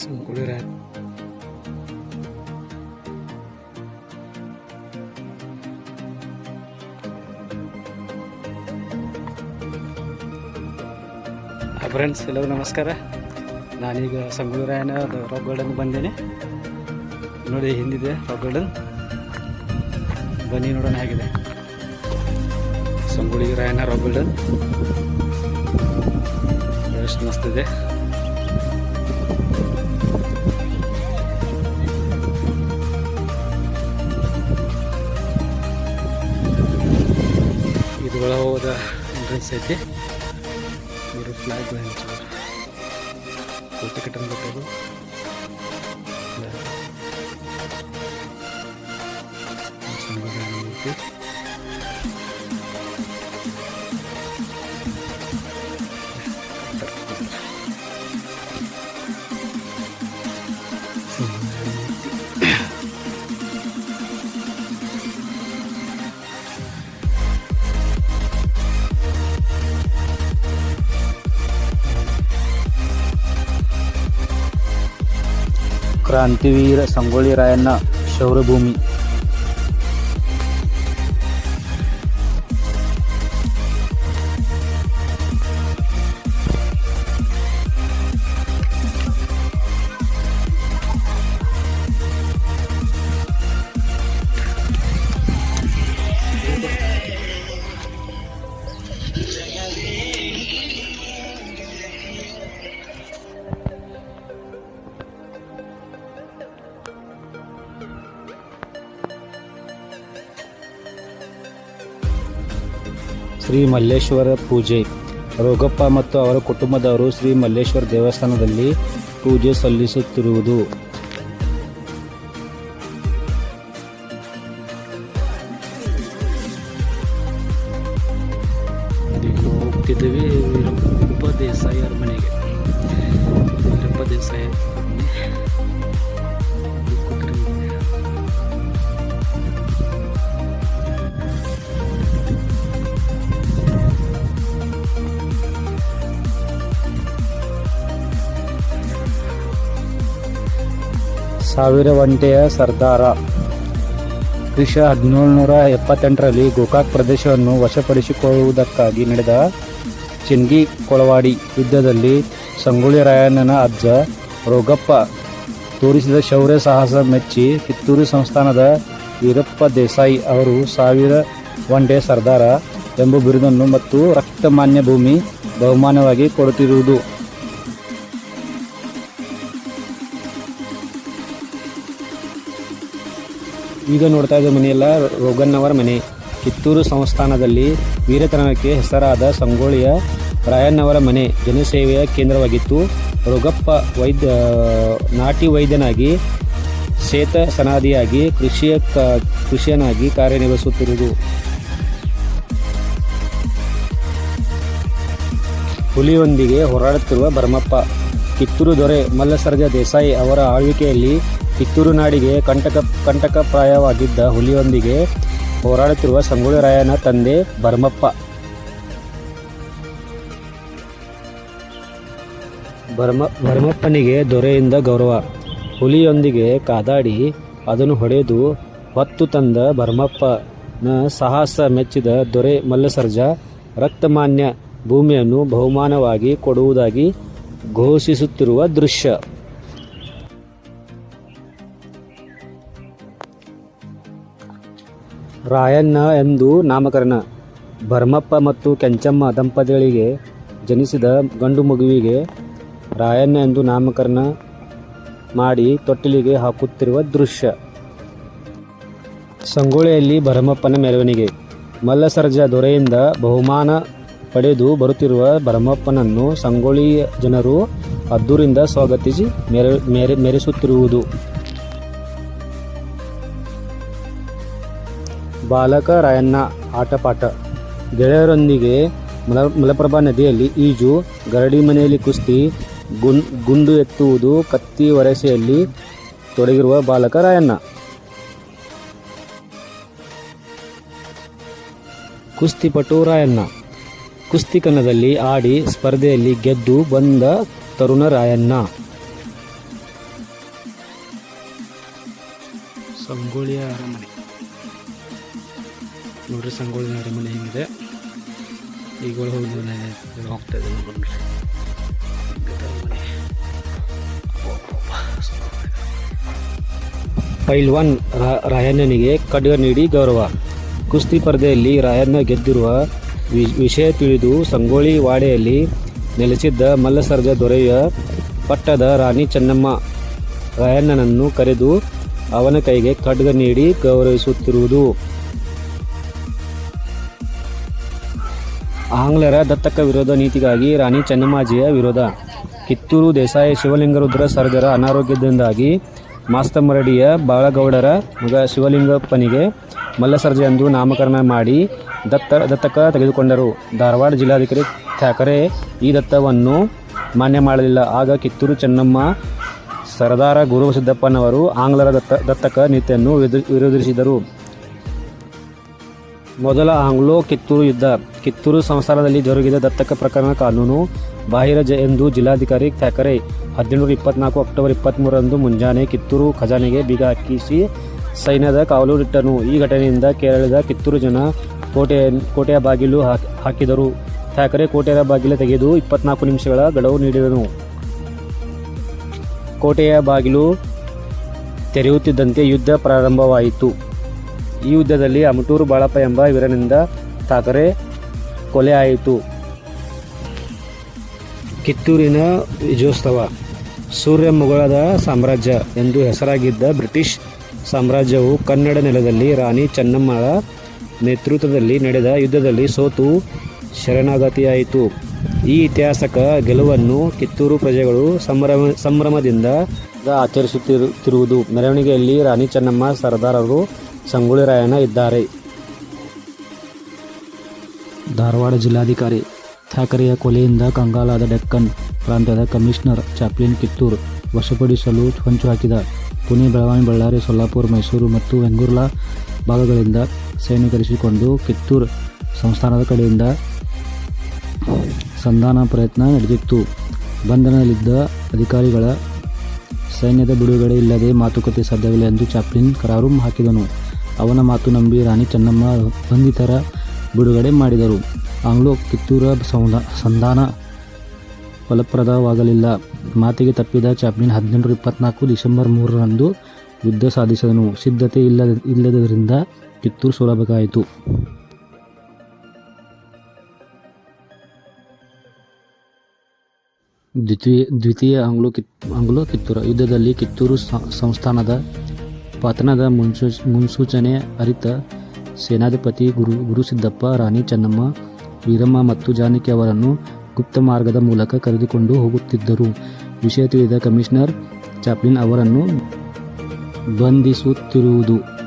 ಸಂಗೊಳ್ಳಿ ರಾಯ friends ಎಲ್ಲರೂ ನಮಸ್ಕಾರ. ನಾನೀಗ ಸಂಗೂರಾಯನ ರಾಯನ ರಾಕ್ ಗಾರ್ಡನ್ ಬಂದೇನೆ. ನೋಡಿ, ಹಿಂದಿದೆ ರಾಕ್ ಗಾರ್ಡನ್ ಬನ್ನಿ ನೋಡೋಣ ಹೇಗಿದೆ. ಸಂಗೊಳ್ಳಿ ರಾಯನ ರಾಕ್ ಗಾರ್ಡನ್ ಎಷ್ಟು ಮಸ್ತ್ ಒಳ ಹೋದ ಎಂಟ್ರೆನ್ಸ್ ಐತಿ. ಇವರು ಫ್ಲಾಗ್ ಹಂಚಾರ ಫೋಟೋ ಕಿಟನ್ ಕ್ರಾಂತಿವೀರ ಸಂಗೊಳ್ಳಿ ರಾಯಣ್ಣ ಶೌರ್ಯಭೂಮಿ ಶ್ರೀ ಮಲ್ಲೇಶ್ವರ ಪೂಜೆ. ರೋಗಪ್ಪ ಮತ್ತು ಅವರ ಕುಟುಂಬದವರು ಶ್ರೀ ಮಲ್ಲೇಶ್ವರ ದೇವಸ್ಥಾನದಲ್ಲಿ ಪೂಜೆ ಸಲ್ಲಿಸುತ್ತಿರುವುದು. ಸಾವಿರ ಒಂಟೆಯ ಸರ್ದಾರ. ಕ್ರಿಶ ಹದಿನೇಳುನೂರ ಎಪ್ಪತ್ತೆಂಟರಲ್ಲಿ ಗೋಕಾಕ್ ಪ್ರದೇಶವನ್ನು ವಶಪಡಿಸಿಕೊಳ್ಳುವುದಕ್ಕಾಗಿ ನಡೆದ ಚಿನ್ಗಿ ಕೊಳವಾಡಿ ಯುದ್ಧದಲ್ಲಿ ಸಂಗೊಳ್ಳಿ ರಾಯಣ್ಣನ ಅಜ್ಜ ರೋಗಪ್ಪ ತೋರಿಸಿದ ಶೌರ್ಯ ಸಾಹಸ ಮೆಚ್ಚಿ ಕಿತ್ತೂರು ಸಂಸ್ಥಾನದ ವೀರಪ್ಪ ದೇಸಾಯಿ ಅವರು ಸಾವಿರ ಒಂಟೆ ಸರ್ದಾರ ಎಂಬ ಬಿರುದನ್ನು ಮತ್ತು ರಕ್ತಮಾನ್ಯ ಭೂಮಿ ಬಹುಮಾನವಾಗಿ ಕೊಡುತ್ತಿರುವುದು. ಈಗ ನೋಡ್ತಾ ಇದ್ದ ಮನೆಯೆಲ್ಲ ರೋಗನ್ನವರ ಮನೆ. ಕಿತ್ತೂರು ಸಂಸ್ಥಾನದಲ್ಲಿ ವೀರತನಕ್ಕೆ ಹೆಸರಾದ ಸಂಗೋಳಿಯ ರಾಯಣ್ಣವರ ಮನೆ ಜನಸೇವೆಯ ಕೇಂದ್ರವಾಗಿತ್ತು. ರೋಗಪ್ಪ ವೈದ್ಯ ನಾಟಿ ವೈದ್ಯನಾಗಿ ಸೇತ ಸನಾದಿಯಾಗಿ ಕೃಷಿಯ ಕೃಷಿಯನಾಗಿ ಕಾರ್ಯನಿರ್ವಹಿಸುತ್ತಿರುವುದು. ಹುಲಿಯೊಂದಿಗೆ ಹೋರಾಡುತ್ತಿರುವ ಭರಮಪ್ಪ ಕಿತ್ತೂರು ದೊರೆ ಮಲ್ಲಸರ್ಜ ದೇಸಾಯಿ ಅವರ ಆಳ್ವಿಕೆಯಲ್ಲಿ ಕಿತ್ತೂರು ನಾಡಿಗೆ ಕಂಟಕ, ಕಂಟಕಪ್ರಾಯವಾಗಿದ್ದ ಹುಲಿಯೊಂದಿಗೆ ಹೋರಾಡುತ್ತಿರುವ ಸಂಗೊಳ್ಳಿ ರಾಯನ ತಂದೆ ಭರಮಪ್ಪ ಭರಮ ಭರಮಪ್ಪನಿಗೆ ದೊರೆಯಿಂದ ಗೌರವ. ಹುಲಿಯೊಂದಿಗೆ ಕಾದಾಡಿ ಅದನ್ನು ಹೊಡೆದು ಹೊತ್ತು ತಂದ ಭರಮಪ್ಪನ ಸಾಹಸ ಮೆಚ್ಚಿದ ದೊರೆ ಮಲ್ಲಸರ್ಜ ರಕ್ತಮಾನ್ಯ ಭೂಮಿಯನ್ನು ಬಹುಮಾನವಾಗಿ ಕೊಡುವುದಾಗಿ ಘೋಷಿಸುತ್ತಿರುವ ದೃಶ್ಯ. ರಾಯಣ್ಣ ಎಂದು ನಾಮಕರಣ. ಭರ್ಮಪ್ಪ ಮತ್ತು ಕೆಂಚಮ್ಮ ದಂಪತಿಗಳಿಗೆ ಜನಿಸಿದ ಗಂಡು ಮಗುವಿಗೆ ರಾಯಣ್ಣ ಎಂದು ನಾಮಕರಣ ಮಾಡಿ ತೊಟ್ಟಿಲಿಗೆ ಹಾಕುತ್ತಿರುವ ದೃಶ್ಯ. ಸಂಗೊಳ್ಳಿಯಲ್ಲಿ ಭರಮಪ್ಪನ ಮೆರವಣಿಗೆ. ಮಲ್ಲಸರ್ಜ ದೊರೆಯಿಂದ ಬಹುಮಾನ ಪಡೆದು ಬರುತ್ತಿರುವ ಭರಮಪ್ಪನನ್ನು ಸಂಗೊಳ್ಳಿಯ ಜನರು ಅದ್ದೂರಿಂದ ಸ್ವಾಗತಿಸಿ ಮೆರೆ ಮೆರೆ, ಮೆರೆಸುತ್ತಿರುವುದು. ಬಾಲಕ ರಾಯಣ್ಣ ಆಟಪಾಠ. ಗೆಳೆಯರೊಂದಿಗೆ ಮಲ, ಮಲಪ್ರಭಾ ನದಿಯಲ್ಲಿ ಈಜು, ಗರಡಿ ಮನೆಯಲ್ಲಿ ಕುಸ್ತಿ, ಗುನ್, ಗುಂಡು ಎತ್ತುವುದು, ಕತ್ತಿ ವರಸೆಯಲ್ಲಿ ತೊಡಗಿರುವ ಬಾಲಕ ರಾಯಣ್ಣ ಕುಸ್ತಿಪಟು ರಾಯಣ್ಣ. ಕುಸ್ತಿ ಕಣದಲ್ಲಿ ಆಡಿ ಸ್ಪರ್ಧೆಯಲ್ಲಿ ಗೆದ್ದು ಬಂದ ತರುಣ ರಾಯಣ್ಣ. ಸಂಗೊಳ್ಳಿಯ ಅರಮನೆ. ನೋಡ್ರಿ ಸಂಗೊಳ್ಳಿ ಅರಮನೆ ಹೆಂಗಿದೆ. ಈಗ ಹೋಗಿ ಹೋಗ್ತಾ ರಾ- ರಾಯಣ್ಣನಿಗೆ ಖಡ್ಗ ನೀಡಿ ಗೌರವ. ಕುಸ್ತಿ ಸ್ಪರ್ಧೆಯಲ್ಲಿ ರಾಯಣ್ಣ ಗೆದ್ದಿರುವ ವಿಷಯ ತಿಳಿದು ಸಂಗೊಳ್ಳಿ ವಾಡೆಯಲ್ಲಿ ನೆಲೆಸಿದ್ದ ಮಲ್ಲಸರ್ಜ ದೊರೆಯ ಪಟ್ಟದ ರಾಣಿ ಚೆನ್ನಮ್ಮ ರಾಯಣ್ಣನನ್ನು ಕರೆದು ಅವನ ಕೈಗೆ ಖಡ್ಗ ನೀಡಿ ಗೌರವಿಸುತ್ತಿರುವುದು. ಆಂಗ್ಲರ ದತ್ತಕ ವಿರೋಧ ನೀತಿಗಾಗಿ ರಾಣಿ ಚೆನ್ನಮ್ಮಾಜಿಯ ವಿರೋಧ. ಕಿತ್ತೂರು ದೇಸಾಯಿ ಶಿವಲಿಂಗರುದ್ರ ಸರ್ಜರ ಅನಾರೋಗ್ಯದಿಂದಾಗಿ ಮಾಸ್ತಮರಡಿಯ ಬಾಳಗೌಡರ ಮಗ ಶಿವಲಿಂಗಪ್ಪನಿಗೆ ಮಲ್ಲಸರ್ಜೆ ಎಂದು ನಾಮಕರಣ ಮಾಡಿ ದತ್ತ, ದತ್ತಕ ತೆಗೆದುಕೊಂಡರು. ಧಾರವಾಡ ಜಿಲ್ಲಾಧಿಕಾರಿ ಠಾಕರೆ ಈ ದತ್ತವನ್ನು ಮಾನ್ಯ ಮಾಡಲಿಲ್ಲ. ಆಗ ಕಿತ್ತೂರು ಚೆನ್ನಮ್ಮ ಸರದಾರ ಗುರುಸಿದ್ದಪ್ಪನವರು ಆಂಗ್ಲರ ದತ್ತ, ದತ್ತಕ ನೀತಿಯನ್ನು ವಿರೋಧ- ವಿರೋಧಿಸಿದರು. ಮೊದಲ ಆಂಗ್ಲೋ ಕಿತ್ತೂರು ಯುದ್ಧ. ಕಿತ್ತೂರು ಸಂಸ್ಥಾನದಲ್ಲಿ ಜರುಗಿದ ದತ್ತಕ ಪ್ರಕರಣ ಕಾನೂನು. ಬಾಹಿರ ಜ ಎಂದು ಜಿಲ್ಲಾಧಿಕಾರಿ ಥ್ಯಾಕರೆ ಹದಿನೇಳು ಇಪ್ಪತ್ನಾಲ್ಕು ಅಕ್ಟೋಬರ್ ಇಪ್ಪತ್ತ್ಮೂರರಂದು ಮುಂಜಾನೆ ಕಿತ್ತೂರು ಖಜಾನೆಗೆ ಬೀಗ ಹಾಕಿಸಿ ಸೈನ್ಯದ ಕಾವಲುನಿಟ್ಟನು ಈ ಘಟನೆಯಿಂದ ಕೇರಳದ ಕಿತ್ತೂರು ಜನ ಕೋಟೆಯ ಕೋಟೆಯ ಬಾಗಿಲು ಹಾಕ್- ಹಾಕಿದರು. ಥ್ಯಾಕರೆ ಕೋಟೆಯ ಬಾಗಿಲು ತೆಗೆದು ಇಪ್ಪತ್ನಾಲ್ಕು ನಿಮಿಷಗಳ ಗಡುವು ನೀಡಿದನು. ಕೋಟೆಯ ಬಾಗಿಲು ತೆರೆಯುತ್ತಿದ್ದಂತೆ ಯುದ್ಧ ಪ್ರಾರಂಭವಾಯಿತು. ಈ ಯುದ್ಧದಲ್ಲಿ ಅಮಟೂರು ಬಾಳಪ್ಪ ಎಂಬ ವೀರನಿಂದ ಕೊಲೆ ಆಯಿತು. ಕಿತ್ತೂರಿನ ವಿಜಯೋತ್ಸವ, ಸೂರ್ಯ ಮುಗಳದ ಸಾಮ್ರಾಜ್ಯ ಎಂದು ಹೆಸರಾಗಿದ್ದ ಬ್ರಿಟಿಷ್ ಸಾಮ್ರಾಜ್ಯವು ಕನ್ನಡ ನೆಲದಲ್ಲಿ ರಾಣಿ ಚೆನ್ನಮ್ಮಳ ನೇತೃತ್ವದಲ್ಲಿ ನಡೆದ ಯುದ್ಧದಲ್ಲಿ ಸೋತು ಶರಣಾಗತಿಯಾಯಿತು. ಈ ಇತಿಹಾಸಕ ಗೆಲುವನ್ನು ಕಿತ್ತೂರು ಪ್ರಜೆಗಳು ಸಂಭ್ರಮ, ಸಂಭ್ರಮದಿಂದ ಆಚರಿಸುತ್ತಿರುತ್ತಿರುವುದು ಮೆರವಣಿಗೆಯಲ್ಲಿ ರಾಣಿ ಚೆನ್ನಮ್ಮ, ಸರ್ದಾರರು ಸಂಗೊಳ್ಳಿ ರಾಯಣ್ಣ ಇದ್ದಾರೆ. ಧಾರವಾಡ ಜಿಲ್ಲಾಧಿಕಾರಿ ಥಾಕರೆಯ ಕೊಲೆಯಿಂದ ಕಂಗಾಲಾದ ಡೆಕ್ಕನ್ ಪ್ರಾಂತ್ಯದ ಕಮಿಷನರ್ ಚಾಪ್ಲಿನ್ ಕಿತ್ತೂರು ವಶಪಡಿಸಲು ಹೊಂಚು ಹಾಕಿದ. ಪುಣೆ, ಬೆಳಗಾವಿ, ಬಳ್ಳಾರಿ, ಸೊಲ್ಲಾಪುರ, ಮೈಸೂರು ಮತ್ತು ವೆಂಗುರ್ಲಾ ಭಾಗಗಳಿಂದ ಸೈನಿಕರಿಸಿಕೊಂಡು ಕಿತ್ತೂರು ಸಂಸ್ಥಾನದ ಕಡೆಯಿಂದ ಸಂಧಾನ ಪ್ರಯತ್ನ ನಡೆದಿತ್ತು. ಬಂಧನದಲ್ಲಿದ್ದ ಅಧಿಕಾರಿಗಳ ಸೈನ್ಯದ ಬಿಡುಗಡೆ ಇಲ್ಲದೆ ಮಾತುಕತೆ ಸಾಧ್ಯವಿಲ್ಲ ಎಂದು ಚಾಪ್ಲಿನ್ ಕರಾರು ಹಾಕಿದನು. ಅವನ ಮಾತು ನಂಬಿ ರಾಣಿ ಚೆನ್ನಮ್ಮ ಬಂಧಿತರ ಬಿಡುಗಡೆ ಮಾಡಿದರು. ಆಂಗ್ಲೋ ಕಿತ್ತೂರ ಸಂಧ- ಸಂಧಾನ ಫಲಪ್ರದವಾಗಲಿಲ್ಲ. ಮಾತಿಗೆ ತಪ್ಪಿದ ಚಾಪ್ಲಿನ್ ಹದಿನೆಂಟು ಇಪ್ಪತ್ನಾಲ್ಕು ಡಿಸೆಂಬರ್ ಮೂರರಂದು ಯುದ್ಧ ಸಾಧಿಸಿದನು. ಸಿದ್ಧತೆ ಇಲ್ಲದ ಇಲ್ಲದರಿಂದ ಕಿತ್ತೂರು ಸೋಲಬೇಕಾಯಿತು. ದ್ವಿತೀಯ ದ್ವಿತೀಯ ಆಂಗ್ಲೋ ಕಿತ್, ಆಂಗ್ಲೋ ಕಿತ್ತೂರು ಯುದ್ಧದಲ್ಲಿ ಕಿತ್ತೂರು ಸಂಸ್ಥಾನದ ಪತನದ ಮುನ್ಸೂ ಮುನ್ಸೂಚನೆ ಅರಿತ ಸೇನಾಧಿಪತಿ ಗುರು ಗುರುಸಿದ್ದಪ್ಪ ರಾಣಿ ಚೆನ್ನಮ್ಮ, ವೀರಮ್ಮ ಮತ್ತು ಜಾನಕಿ ಅವರನ್ನು ಗುಪ್ತ ಮಾರ್ಗದ ಮೂಲಕ ಕರೆದುಕೊಂಡು ಹೋಗುತ್ತಿದ್ದರು. ವಿಷಯ ತಿಳಿದ ಕಮಿಷನರ್ ಚಾಪ್ಲಿನ್ ಅವರನ್ನು ಬಂಧಿಸುತ್ತಿರುವುದು.